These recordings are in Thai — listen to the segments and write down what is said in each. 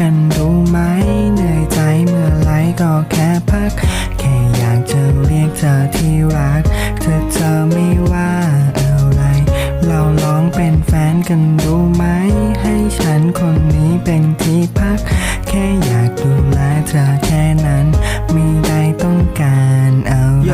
กันรู้ไหมเหนื่อยใจเมื่อไรก็แค่พัก แค่อยากจะเรียกเธอที่รัก เธอเธอไม่ว่าอะไร เราลองเป็นแฟนกันรู้ไหม ให้ฉันคนนี้เป็นที่พัก แค่อยากดูแลเธอแค่นั้น ไม่ได้ต้องการอะไร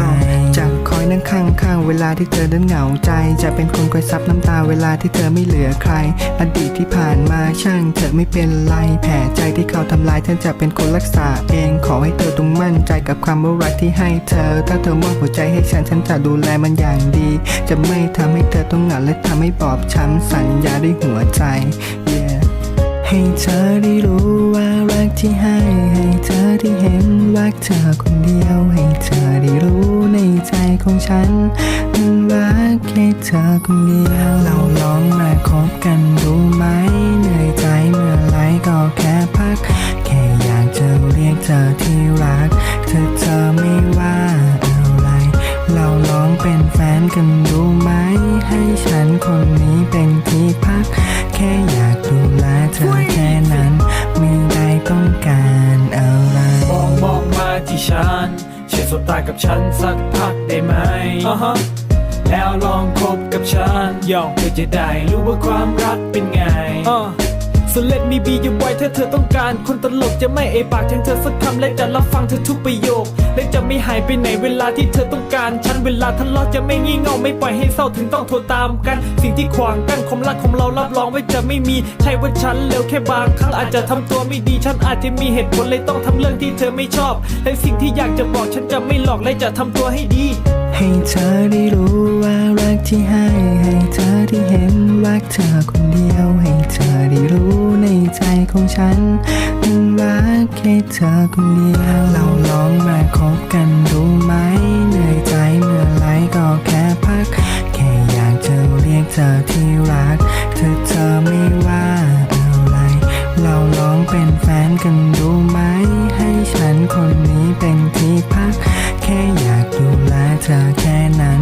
จะคอยนั่งข้างๆ เวลาที่เธอนั้นเหงาใจ จะเป็นคนคอยซับน้ำตาเวลาที่เธอไม่เหลือใคร อดีตที่ผ่านมาช่างเธอไม่เป็นไรแผลใจที่เขาทำลายเธอจะเป็นคนรักษาเอง ขอให้เธอต้องมั่นใจกับความรักที่ให้เธอ ถ้าเธอมอบหัวใจให้ฉันฉันจะดูแลมันอย่างดี จะไม่ทำให้เธอต้องเหงาและทำให้บอบช้ำสัญญาด้วยหัวใจ yeah ให้เธอได้รู้ว่ารักที่ให้ ให้เธอได้เห็นรักเธอคนเดียว ฉันนั้นรักแค่เธอคนเดียวเราลองมาคบกันดูไหมเหนื่อยใจเมื่อไรก็แค่พัก แค่อยากจะเรียกเธอที่รัก เธอเธอไม่ว่าอะไร เราลองเป็นแฟนกันดูไหม ให้ฉันคนนี้เป็นที่พัก แค่อยากดูแลเธอแค่นั้น ไม่ได้ต้องการอะไรมองมองมาที่ฉัน ช่วยสบตากับฉันสักพักได้ไหมอ่าฮะแล้วลองคบกับฉันยองเพื่อจะได้รู้ว่าความรักเป็นไงอ่า So let me be your boy ถ้าเธอต้องการ คนตลกจะไม่เอปากถึงเธอสักคำและจะรับฟังเธอทุกประโยค และจะไม่หายไปไหนเวลาที่เธอต้องการ ฉันเวลาทะเลาะจะไม่งี่เง่าไม่ปล่อยให้เศร้าถึงต้องโทรตามกัน สิ่งที่ขวางกั้นความรักของเรารับรองว่าจะไม่มีใช่ว่าฉันเร็วแค่บางครั้งอาจจะทำตัวไม่ดีฉันอาจจะมีเหตุผลเลยต้องทำเรื่องที่เธอไม่ชอบ และสิ่งที่อยากจะบอกฉันจะไม่หลอกและจะทำตัวให้ดี ให้เธอได้รู้ว่ารักที่ให้ ให้เธอได้เห็นรักเธอคนเดียว ให้เธอได้รู้ในใจของฉันนั้นรักแค่เธอคนเดียว เราลองมาคบกันดูไหมเหนื่อยใจเมื่อไรก็แค่พัก แค่อยากจะเรียกเธอที่รัก เธอเธอไม่ว่าอะไร เราลองเป็นแฟนกันดูไหม ฉันคนนี้เป็นที่พัก แค่อยากดูแลเธอแค่นั้น